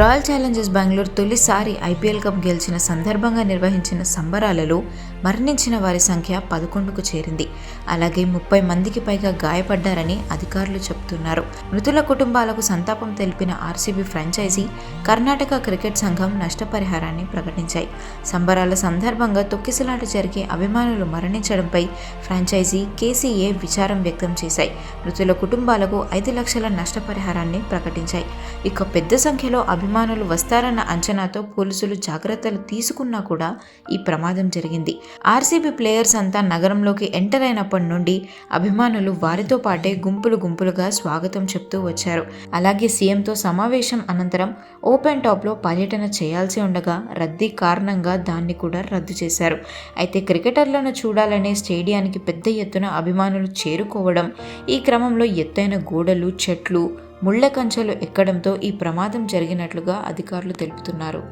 Royal Challengers Bengaluru తొలిసారి IPL cup గెలిచిన సందర్భంగా నిర్వహించిన సంబరాలలో మరణించిన వారి సంఖ్య పదకొండుకు చేరింది. అలాగే ముప్పై మందికి పైగా గాయపడ్డారని అధికారులు చెబుతున్నారు. మృతుల కుటుంబాలకు సంతాపం తెలిపిన ఆర్సీబీ ఫ్రాంచైజీ కర్ణాటక క్రికెట్ సంఘం నష్టపరిహారాన్ని ప్రకటించాయి. సంబరాల సందర్భంగా తొక్కిసలాట జరిగే అభిమానులు మరణించడంపై ఫ్రాంచైజీ కేసీఏ విచారం వ్యక్తం చేశాయి. మృతుల కుటుంబాలకు ఐదు లక్షల నష్టపరిహారాన్ని ప్రకటించాయి. ఇక పెద్ద సంఖ్యలో అభిమానులు వస్తారన్న అంచనాతో పోలీసులు జాగ్రత్తలు తీసుకున్నా కూడా ఈ ప్రమాదం జరిగింది. ఆర్సీబీ ప్లేయర్స్ అంతా నగరంలోకి ఎంటర్ అయినప్పటి నుండి అభిమానులు వారితో పాటే గుంపులు గుంపులుగా స్వాగతం చెప్తూ వచ్చారు. అలాగే సీఎంతో సమావేశం అనంతరం ఓపెన్ టాప్లో పర్యటన చేయాల్సి ఉండగా రద్దీ కారణంగా దాన్ని కూడా రద్దు చేశారు. అయితే క్రికెటర్లను చూడాలనే స్టేడియానికి పెద్ద ఎత్తున అభిమానులు చేరుకోవడం ఈ క్రమంలో ఎత్తైన గోడలు చెట్లు ముళ్ళ కంచెలు ఎక్కడంతో ఈ ప్రమాదం జరిగినట్లుగా అధికారులు తెలుపుతున్నారు.